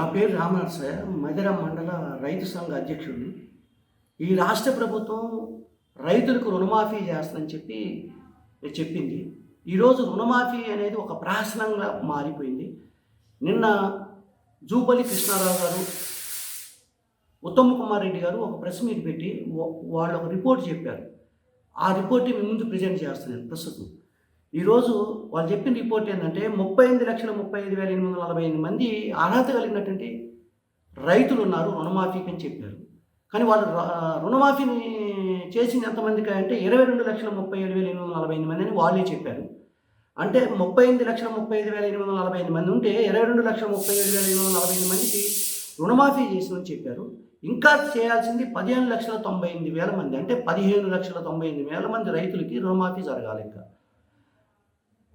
నా పేరు రామనరసయ్య మధిర మండల రైతు సంఘ అధ్యక్షుడిని. ఈ రాష్ట్ర ప్రభుత్వం రైతులకు రుణమాఫీ చేస్తుందని చెప్పి చెప్పింది. ఈరోజు రుణమాఫీ అనేది ఒక ప్రాసనంగా మారిపోయింది. నిన్న జూపల్లి కృష్ణారావు గారు ఉత్తమ్ కుమార్ రెడ్డి గారు ఒక ప్రెస్ మీట్ పెట్టి వాళ్ళు ఒక రిపోర్ట్ చెప్పారు. ఆ రిపోర్ట్ మీ ముందు ప్రజెంట్ చేస్తున్నాను ప్రస్తుతం. ఈరోజు వాళ్ళు చెప్పిన రిపోర్ట్ ఏంటంటే ముప్పై ఎనిమిది లక్షల ముప్పై ఐదు వేల ఎనిమిది వందల నలభై ఎనిమిది మంది అర్హత కలిగినటువంటి రైతులు ఉన్నారు రుణమాఫీకి అని చెప్పారు. కానీ వాళ్ళు రుణమాఫీని చేసింది ఎంతమందికి అంటే ఇరవై రెండు లక్షల ముప్పై ఏడు వేల ఎనిమిది వందల నలభై ఎనిమిది మంది అని వాళ్ళే చెప్పారు. అంటే ముప్పై ఎనిమిది లక్షల ముప్పై ఐదు వేల ఎనిమిది వందల నలభై ఎనిమిది మంది ఉంటే ఇరవై రెండు లక్షల ముప్పై ఏడు వేల ఎనిమిది వందల నలభై ఎనిమిది మందికి రుణమాఫీ చేసిందని చెప్పారు. ఇంకా చేయాల్సింది పదిహేను లక్షల తొంభై ఎనిమిది వేల మంది అంటే పదిహేను లక్షల తొంభై ఎనిమిది వేల మంది రైతులకి రుణమాఫీ జరగాలి ఇంకా.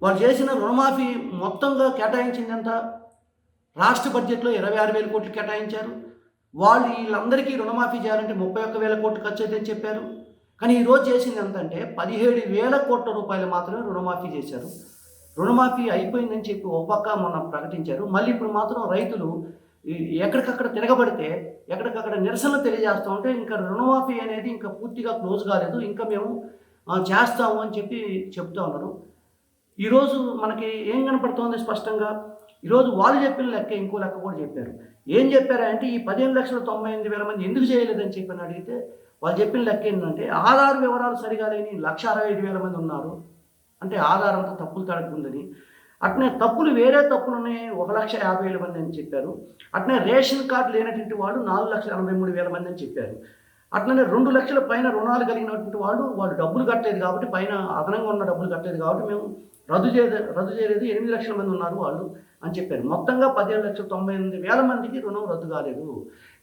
వాళ్ళు చేసిన రుణమాఫీ మొత్తంగా కేటాయించింది ఎంత రాష్ట్ర బడ్జెట్లో ఇరవై ఆరు వేల కోట్లు కేటాయించారు. వాళ్ళు వీళ్ళందరికీ రుణమాఫీ చేయాలంటే ముప్పై ఒక్క వేల కోట్లు ఖర్చు అయితే చెప్పారు. కానీ ఈరోజు చేసింది ఎంత అంటే పదిహేడు వేల కోట్ల రూపాయలు మాత్రమే రుణమాఫీ చేశారు. రుణమాఫీ అయిపోయిందని చెప్పి ఒక పక్క మొన్న ప్రకటించారు. మళ్ళీ ఇప్పుడు మాత్రం రైతులు ఎక్కడికక్కడ తిరగబడితే ఎక్కడికక్కడ నిరసనలు తెలియజేస్తూ ఉంటే ఇంకా రుణమాఫీ అనేది ఇంకా పూర్తిగా క్లోజ్ కాలేదు. ఇంకా మేము చేస్తాము అని చెప్పి చెప్తూ ఉన్నారు. ఈరోజు మనకి ఏం కనపడుతోంది స్పష్టంగా? ఈరోజు వాళ్ళు చెప్పిన లెక్క ఇంకో లెక్క కూడా చెప్పారు. ఏం చెప్పారంటే ఈ పదిహేను లక్షల తొంభై ఎనిమిది వేల మంది ఎందుకు చేయలేదని చెప్పి అడిగితే వాళ్ళు చెప్పిన లెక్క ఏంటంటే ఆధార్ వివరాలు సరిగా లేని లక్ష అరవై ఐదు వేల మంది ఉన్నారు. అంటే ఆధారంతో తప్పులు తడుకుందని అట్నే తప్పులు వేరే తప్పులు ఉన్నాయి ఒక లక్ష యాభై వేల మంది అని చెప్పారు. అట్నే రేషన్ కార్డు లేనటువంటి వాడు నాలుగు లక్షల ఎనభై మూడు వేల మంది అని చెప్పారు. అట్లనే రెండు లక్షల పైన రుణాలు కలిగినటువంటి వాళ్ళు వాళ్ళు డబ్బులు కట్టలేదు కాబట్టి పైన అదనంగా ఉన్న డబ్బులు కట్టలేదు కాబట్టి మేము రద్దు చేయ రద్దు చేయలేదు. ఎనిమిది లక్షల మంది ఉన్నారు వాళ్ళు అని చెప్పారు. మొత్తంగా పదిహేను లక్షల తొంభై ఎనిమిది వేల మందికి రుణం రద్దు కాలేదు.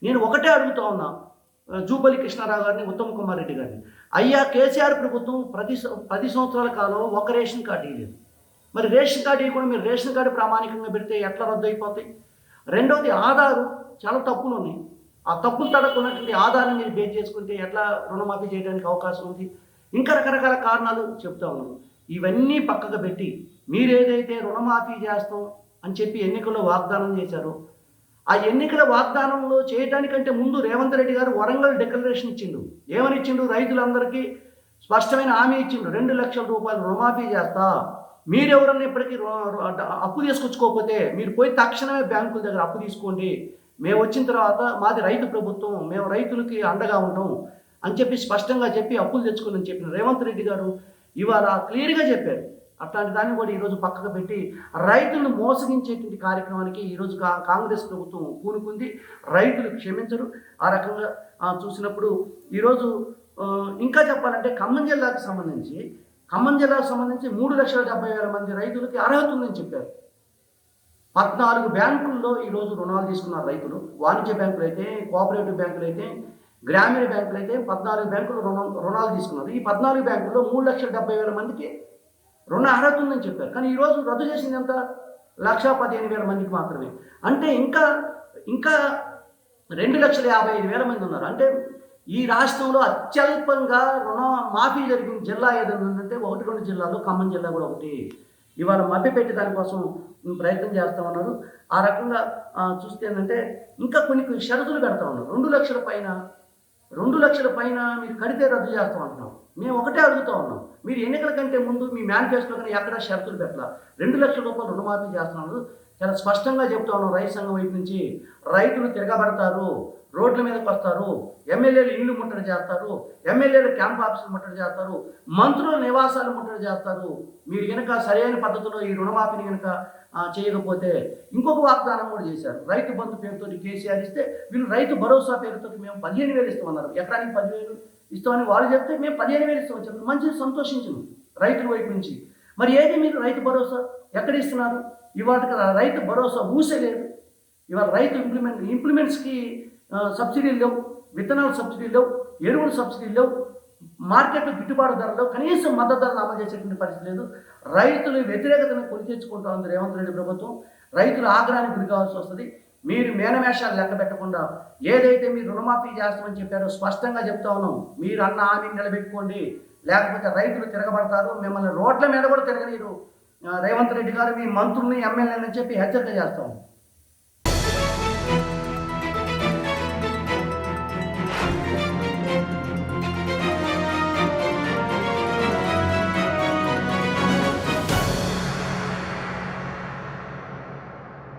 నేను ఒకటే అడుగుతా ఉన్నా జూపల్లి కృష్ణారావు గారిని ఉత్తమ్ కుమార్ రెడ్డి గారిని. అయ్యా కేసీఆర్ ప్రభుత్వం ప్రతి పది సంవత్సరాల కాలం ఒక రేషన్ కార్డు ఇవ్వలేదు మరి రేషన్ కార్డు ఇవ్వకుండా మీరు రేషన్ కార్డు ప్రామాణికంగా పెడితే ఎట్లా రద్దు అయిపోతాయి? రెండవది ఆధారు చాలా తప్పులు ఉన్నాయి. ఆ తప్పులు తడకున్నటువంటి ఆధారం మీరు బేస్ చేసుకుంటే ఎట్లా రుణమాఫీ చేయడానికి అవకాశం ఉంది? ఇంకా రకరకాల కారణాలు చెప్తా ఉన్నాను. ఇవన్నీ పక్కకు పెట్టి మీరేదైతే రుణమాఫీ చేస్తాం అని చెప్పి ఎన్నికల్లో వాగ్దానం చేశారో ఆ ఎన్నికల వాగ్దానంలో చేయడానికంటే ముందు రేవంత్ రెడ్డి గారు వరంగల్ డిక్లరేషన్ ఇచ్చిండు. ఏమని ఇచ్చిండు? రైతులందరికీ స్పష్టమైన హామీ ఇచ్చిండు. రెండు లక్షల రూపాయలు రుణమాఫీ చేస్తా. మీరెవరన్నా ఇప్పటికీ అప్పు తీసుకొచ్చుకోకపోతే మీరు పోయి తక్షణమే బ్యాంకుల దగ్గర అప్పు తీసుకోండి. మేము వచ్చిన తర్వాత మాది రైతు ప్రభుత్వం మేము రైతులకి అండగా ఉంటాం అని చెప్పి స్పష్టంగా చెప్పి అప్పులు తెచ్చుకుని చెప్పిన రేవంత్ రెడ్డి గారు ఇవాళ క్లియర్గా చెప్పారు. అట్లాంటి దాన్ని కూడా ఈరోజు పక్కకు పెట్టి రైతులను మోసగించేటువంటి కార్యక్రమానికి ఈరోజు కా కాంగ్రెస్ ప్రభుత్వం పూనుకుంది. రైతులు క్షమించరు. ఆ రకంగా చూసినప్పుడు ఈరోజు ఇంకా చెప్పాలంటే ఖమ్మం జిల్లాకు సంబంధించి ఖమ్మం జిల్లాకు సంబంధించి మూడు లక్షల డెబ్బై వేల మంది రైతులకి అర్హత ఉందని చెప్పారు. పద్నాలుగు బ్యాంకుల్లో ఈరోజు రుణాలు తీసుకున్నారు రైతులు. వాణిజ్య బ్యాంకులు అయితే కోఆపరేటివ్ బ్యాంకులు అయితే గ్రామీణ బ్యాంకులు అయితే పద్నాలుగు బ్యాంకులు రుణం రుణాలు తీసుకున్నారు. ఈ పద్నాలుగు బ్యాంకుల్లో మూడు లక్షల డెబ్బై వేల మందికి రుణ అర్హత ఉందని చెప్పారు. కానీ ఈరోజు రద్దు చేసింది ఎంత లక్ష పదిహేను వేల మందికి మాత్రమే. అంటే ఇంకా ఇంకా రెండు లక్షల యాభై ఐదు వేల మంది ఉన్నారు. అంటే ఈ రాష్ట్రంలో అత్యల్పంగా రుణ మాఫీ జరిగిన జిల్లా ఏదైనా ఉందంటే ఒకటి రెండు జిల్లాలో ఖమ్మం జిల్లా కూడా ఒకటి. ఇవాళ మభ్యపెట్టి దానికోసం ప్రయత్నం చేస్తూ ఉన్నారు. ఆ రకంగా చూస్తే ఏంటంటే ఇంకా కొన్ని కొన్ని షరతులు పెడతా ఉన్నారు. రెండు లక్షల పైన రెండు లక్షల పైన మీరు కడితే రద్దు చేస్తాం అంటున్నాం. మేము ఒకటే అడుగుతూ ఉన్నాం. మీరు ఎన్నికల కంటే ముందు మీ మేనిఫెస్టో కానీ ఎక్కడ షరతులు పెట్టాల? రెండు లక్షల రూపాయలు రుణమాఫీ చేస్తున్నాను చాలా స్పష్టంగా చెప్తా ఉన్నాం రైతు సంఘం వైపు నుంచి. రైతులు తిరగబడతారు రోడ్ల మీదకి వస్తారు ఎమ్మెల్యేలు ఇల్లు ముట్టడి చేస్తారు ఎమ్మెల్యేలు క్యాంప్ ఆఫీసులు ముట్టడి చేస్తారు మంత్రుల నివాసాలు ముట్టడి చేస్తారు. మీరు కనుక సరైన పద్ధతిలో ఈ రుణమాఫీని కనుక చేయకపోతే ఇంకొక వాగ్దానం కూడా చేశారు. రైతు బంధు పేరుతో కేసీఆర్ ఇస్తే వీళ్ళు రైతు భరోసా పేరుతో మేము పదిహేను వేలు ఇస్తామన్నారు. ఎకరానికి పదివేలు ఇస్తామని వాళ్ళు చెప్తే మేము పదిహేను వేలు ఇస్తామని చెప్పి మంచిది సంతోషించను రైతుల వైపు నుంచి. మరి ఏది మీరు రైతు భరోసా ఎక్కడ ఇస్తున్నారు? ఇవాళ కదా రైతు భరోసా ఊసలేదు ఇవాళ రైతు ఇంప్లిమెంట్ ఇంప్లిమెంట్స్కి సబ్సిడీలు లేవు. విత్తనాల సబ్సిడీలు లేవు. ఎరువుల సబ్సిడీలు లేవు. మార్కెట్లో గిట్టుబాటు ధరలో కనీసం మద్దతు ధరలు అమలు చేసేటువంటి పరిస్థితి లేదు. రైతులు వ్యతిరేకతను కొని తెచ్చుకుంటా ఉంది రేవంత్ రెడ్డి ప్రభుత్వం. రైతులు ఆగ్రహానికి గురి కావాల్సి వస్తుంది. మీరు మేనమేషాలు లెక్క పెట్టకుండా ఏదైతే మీరు రుణమాఫీ చేస్తామని చెప్పారో స్పష్టంగా చెప్తా ఉన్నాం. మీరు అన్న హామీని నిలబెట్టుకోండి. లేకపోతే రైతులు తిరగబడతారు. మిమ్మల్ని రోడ్ల మీద కూడా తిరగనీరు రేవంత్ రెడ్డి గారు మీ మంత్రుల్ని ఎమ్మెల్యేలని చెప్పి హెచ్చరిక చేస్తాం.